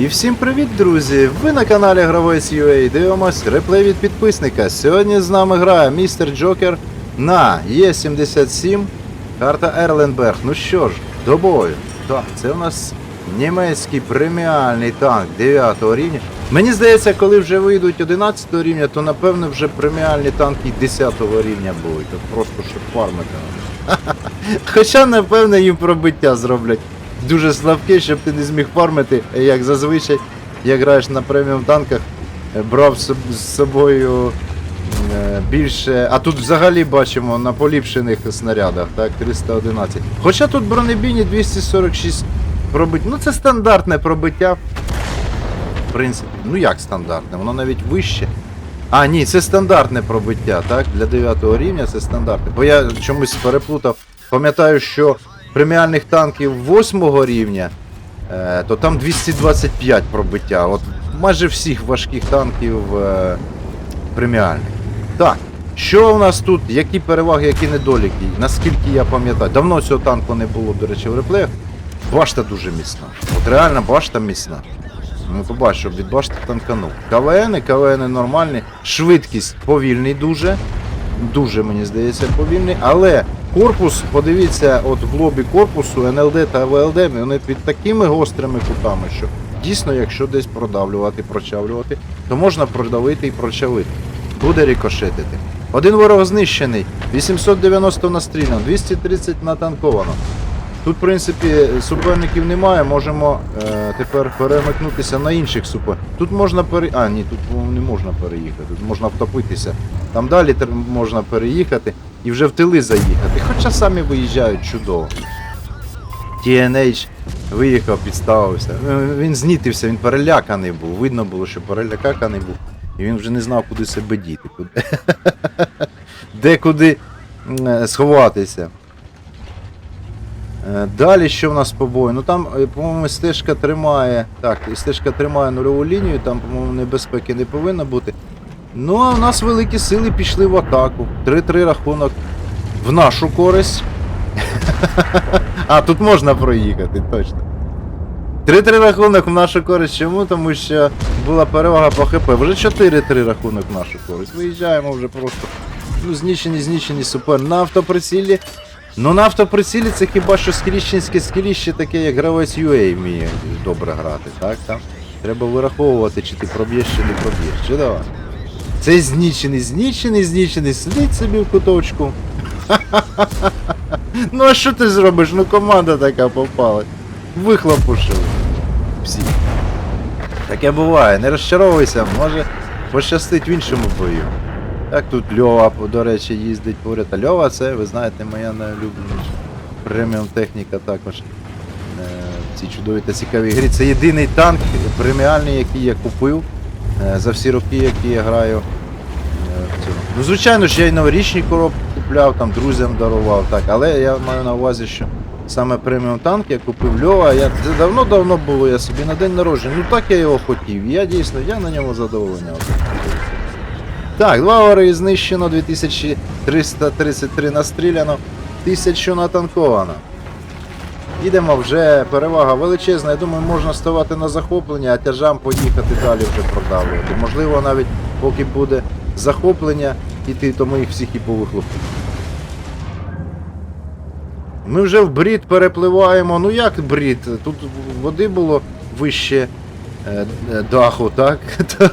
І всім привіт, друзі! Ви на каналі Гравець UA дивимось реплей від підписника. Сьогодні з нами грає містер Джокер на Е77, карта Ерленберг. Ну що ж, до бою. Так, це у нас німецький преміальний танк 9 рівня. Мені здається, коли вже вийдуть 11 рівня, то напевно вже преміальні танки 10 рівня будуть. Просто щоб фармити. Хоча, напевно, їм пробиття зроблять дуже слабке, щоб ти не зміг фармити, як зазвичай, як граєш на преміум танках, е, брав з собою е, більше. А тут взагалі бачимо на поліпшених снарядах, так, 311. Хоча тут бронебійні 246 пробиття. Ну це стандартне пробиття. В принципі, ну як стандартне, воно навіть вище. А, ні, це стандартне пробиття, так? Для 9 рівня це стандартне. Бо я чомусь переплутав. Пам'ятаю, що преміальних танків 8 рівня, е, то там 225 пробиття. От майже всіх важких танків е, преміальних. Так, що у нас тут? Які переваги, які недоліки? Наскільки я пам'ятаю, давно цього танку не було, до речі, в реплеях. Башта дуже міцна. От реально башта міцна. Ну, побач, від башти танканув. КВН, КВН нормальні. Швидкість повільний дуже. Дуже, мені здається, повільний. Але корпус, подивіться, от в лобі корпусу НЛД та ВЛД, вони під такими гострими кутами, що дійсно, якщо десь продавлювати, прочавлювати, то можна продавити і прочавити. Буде рикошетити. Один ворог знищений, 890 настріляно, 230 натанковано. Тут, в принципі, суперників немає, можемо е, тепер перемикнутися на інших супер. Тут можна пере... А, ні, тут не можна переїхати, тут можна втопитися. Там далі можна переїхати і вже в тили заїхати. Хоча самі виїжджають чудово. TNH виїхав, підставився. Е, Він знітився, він переляканий був. Видно було, що переляканий був. І він вже не знав, куди себе діти. Куди... Де куди е, сховатися. Е, Далі що в нас по бою? Ну там, по-моєму, стежка тримає. Так, стежка тримає нульову лінію, там, по-моєму, небезпеки не повинно бути. Ну, а в нас великі сили пішли в атаку. 3-3 рахунок в нашу користь. А, тут можна проїхати, точно. 3-3 рахунок в нашу користь. Чому? Тому що була перевага по ХП. Вже 4-3 рахунок в нашу користь. Виїжджаємо вже просто. Ну, знищені, знищені супер на автоприцілі. Ну на автоприцілі це хіба що скріщенське скріще таке, як гравець UA вміє добре грати, так? Там треба вираховувати, чи ти проб'єш, чи не проб'єш. Чудово. Цей знічений, знічений, знічений, сидить собі в куточку. Ну а що ти зробиш? Ну команда така попала. Вихлопушили. Всі. Таке буває, не розчаровуйся, може пощастить в іншому бою. Так тут Льова, до речі, їздить поряд. А Льова це, ви знаєте, моя найулюбленіша преміум техніка також. Е, в цій чудовій та цікавій грі. Це єдиний танк преміальний, який я купив е, за всі роки, які я граю. е. Ну, звичайно ж, я й новорічні коробки купляв, там друзям дарував, так, але я маю на увазі, що саме преміум танк я купив Льова. Я, це давно-давно було, я собі на день народження. Ну так я його хотів. Я дійсно, я на ньому задоволення. Так, два ори знищено, 2333 настріляно, 1000 натанковано. Їдемо вже, перевага величезна. Я думаю, можна ставати на захоплення, а тяжам поїхати далі вже продавлювати. Можливо, навіть поки буде захоплення, іти, то ми їх всіх і повихлопимо. Ми вже в брід перепливаємо. Ну як брід? Тут води було вище е, е, даху, так?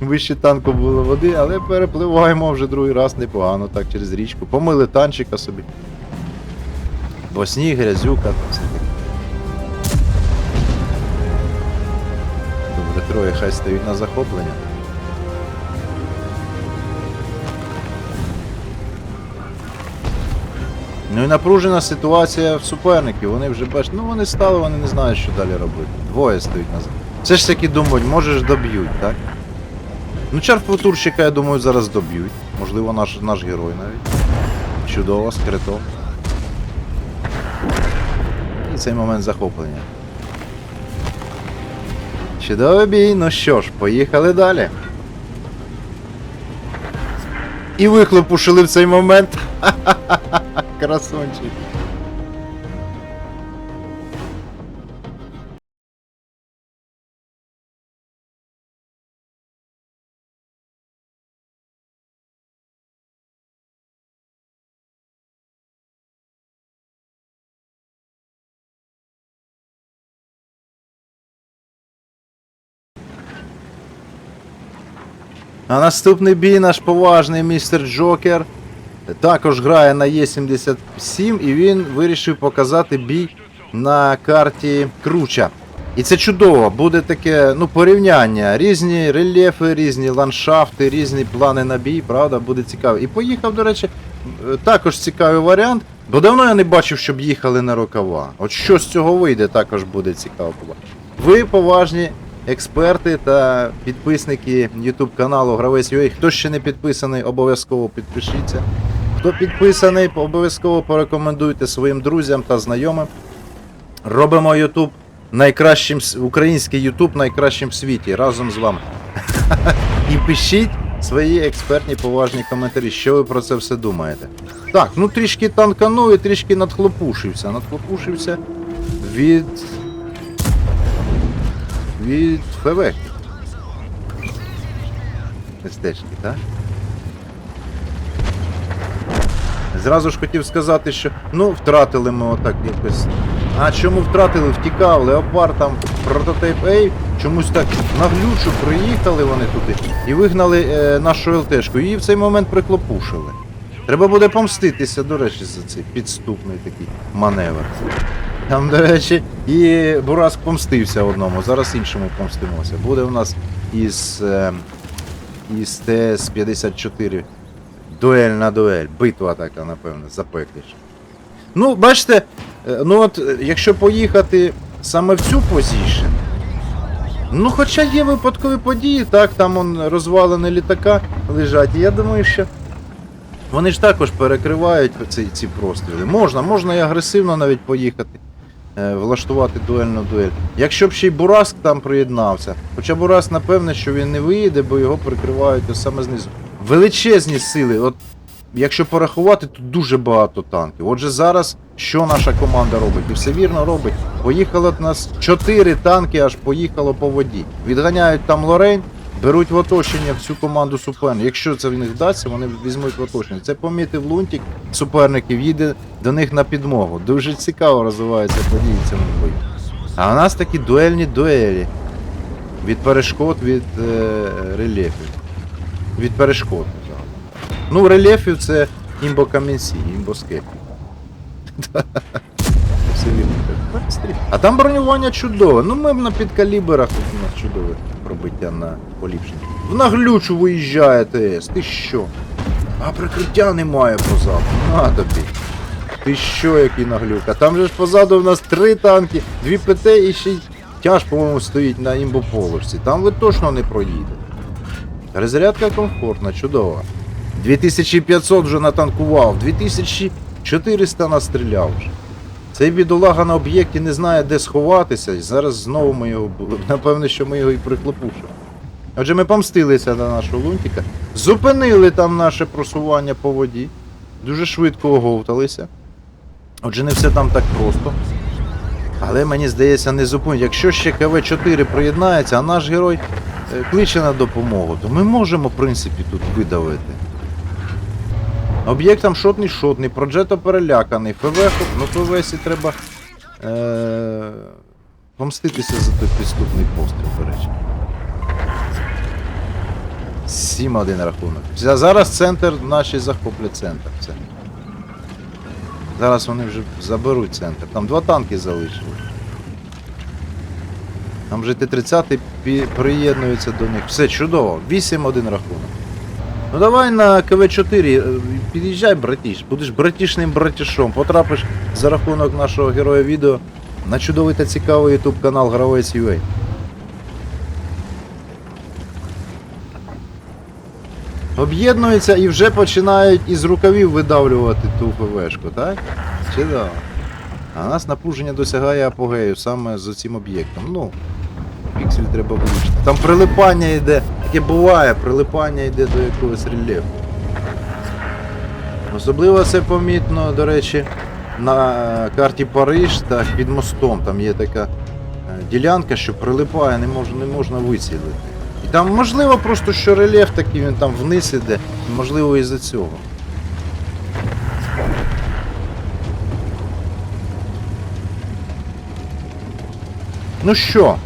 Вище танку було води, але перепливаємо вже другий раз непогано, так, через річку. Помили танчика собі. Бо сніг, грязюка. Добре, троє хай стають на захоплення. Ну і напружена ситуація в суперників. Вони вже бачать, ну вони стали, вони не знають, що далі робити. Двоє стоять на захоплення. Все ж таки думають, може ж доб'ють, так? Ну, Чарфутурщика, я думаю, зараз доб'ють. Можливо, наш, наш герой навіть. Чудово, з критом. І цей момент захоплення. Чудовий бій, ну що ж, поїхали далі. І вихлопушили в цей момент. Красунчик. А наступний бій наш поважний містер Джокер. Також грає на Е77 і він вирішив показати бій на карті Круча. І це чудово, буде таке ну, порівняння. Різні рельєфи, різні ландшафти, різні плани на бій, правда, буде цікаво. І поїхав, до речі, також цікавий варіант. Бо давно я не бачив, щоб їхали на рукава. От що з цього вийде, також буде цікаво. Ви поважні експерти та підписники YouTube каналу Гравець UA. Хто ще не підписаний, обов'язково підпишіться. Хто підписаний, обов'язково порекомендуйте своїм друзям та знайомим. Робимо YouTube найкращим український YouTube найкращим в світі разом з вами. І пишіть свої експертні поважні коментарі, що ви про це все думаєте. Так, ну трішки танканув і трішки надхлопушився. Надхлопушився від. Від ФВ. Стежки, так? Зразу ж хотів сказати, що ну втратили ми отак якось. А чому втратили? Втікав, Леопард там прототип A, чомусь так наглючу приїхали вони туди і вигнали е, нашу ЛТшку. Її в цей момент приклопушили. Треба буде помститися, до речі, за цей підступний такий маневр. Там, до речі, і Бураск помстився одному, зараз іншому помстимося. Буде у нас із, е, із ТС-54 дуель на дуель. Битва така, напевно, запекліша. Ну, бачите, е, ну от, якщо поїхати саме в цю позицію, ну хоча є випадкові події, так, там он розвалини літака лежать, я думаю, що вони ж також перекривають ці, ці простріли. Можна, можна і агресивно навіть поїхати. Е, Влаштувати дуельну дуель. Якщо б ще й Бураск там приєднався. Хоча Бураск, напевне, що він не виїде, бо його прикривають саме знизу. Величезні сили. От якщо порахувати, то дуже багато танків. Отже, зараз що наша команда робить? І все вірно робить. Поїхало нас 4 танки, аж поїхало по воді. Відганяють там Лорень, беруть в оточення всю команду суперників. Якщо це в них вдасться, вони візьмуть в оточення. Це помітив Лунтик суперників, їде до них на підмогу. Дуже цікаво розвиваються події в цьому бою. А у нас такі дуельні дуелі. Від перешкод, від е, рельєфів. Від перешкод. Ну, рельєфів це імбокамінці, імбоскепі. А там бронювання чудове. Ну ми б на підкаліберах тут у нас чудове пробиття на поліпшення. В наглючу виїжджає ТС, ти що? А прикриття немає позаду. На тобі. Ти що, який наглюка? Там же ж позаду в нас три танки, дві ПТ і ще й тяж, по-моєму, стоїть на імбоположці. Там ви точно не проїдете. Розрядка комфортна, чудова. 2500 вже натанкував, 2400 настріляв вже. Цей бідолага на об'єкті не знає, де сховатися, і зараз знову ми його Напевне, що ми його і приклепушимо. Отже, ми помстилися на нашого лунтика, зупинили там наше просування по воді, дуже швидко оговталися. Отже, не все там так просто. Але мені здається, не зупинять. Якщо ще КВ-4 приєднається, а наш герой е, кличе на допомогу, то ми можемо, в принципі, тут видавити. Об'єкт там шотний шотний, проджето переляканий, ФВ, ну ФВСі треба е- помститися за той підступний постріл, до речі. 7-1 рахунок. Зараз центр наші захоплять центр. Все. Зараз вони вже заберуть центр. Там два танки залишили. Там вже Т-30 пі- приєднується до них. Все чудово. 8-1 рахунок. Ну давай на КВ-4, е, під'їжджай, братіш, будеш братішним братішом, потрапиш за рахунок нашого героя відео на чудовий та цікавий YouTube канал Гравець UA. Об'єднуються і вже починають із рукавів видавлювати ту ПВшку, так? Чудово. А нас напруження досягає апогею саме з цим об'єктом. Ну, піксель треба влучити. Там прилипання йде, таке буває, прилипання йде до якогось рельєфу. Особливо це помітно, до речі, на карті Париж та під мостом. Там є така е, ділянка, що прилипає, не можна, не можна вицілити. І там можливо просто що рельєф такий, він там вниз іде, можливо із-за цього. Ну що,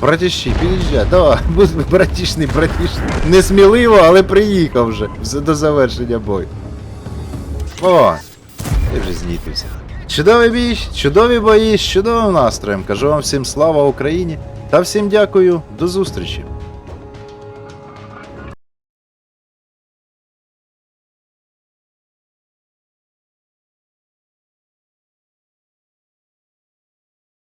Братіші, під'їжджай, давай, братішний, братішний. Несміливо, але приїхав вже до завершення бою. О, ти вже знітився. Чудовий бій, чудові бої з чудовим настроєм. Кажу вам всім слава Україні та всім дякую, до зустрічі.